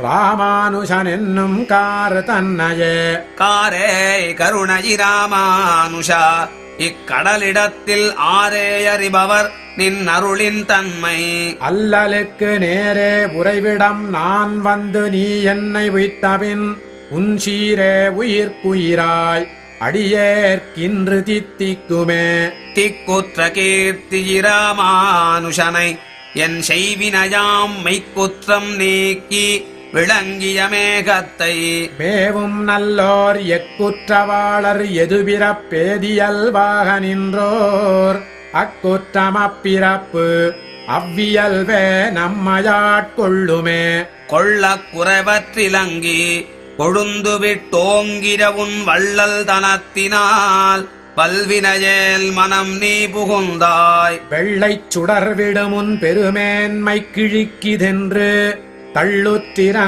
ராமானுஜன் என்னும் கார் தன்னையே காரே கருணயிராமானுஷா இக்கடலிடத்தில் ஆரே அறிபவர் நின் அருளின் தன்மை. அல்லலுக்கு நேரே உறைவிடம் நான் வந்து நீ என்னை உய்த்தபின் உன் சீரே உயிர்க்குயிராய். அடியேற்கின்று தித்திக்குமே. திக்குற்ற கீர்த்தியிராமானுஷனை என் செய்வினையாம் மெய்க்குற்றம் நீக்கி விளங்கிய மேகத்தை. மேவும் நல்லோர் எக்குற்றவாளர் எதுபிறப் பேதியல்வாக நின்றோர் அக்குற்றமப்பிறப்பு அவ்வியல்வே நம்மையாட்கொள்ளுமே. கொள்ளக் குறைவற்றிலங்கி கொழுந்து விட்டோங்கிற உன் வள்ளல் தனத்தினால் பல்வினையேல் மனம் நீ புகுந்தாய். வெள்ளைச் சுடர் விடுமுன் பெருமேன்மை கிழிக்கிதென்று தள்ளுத்திரங்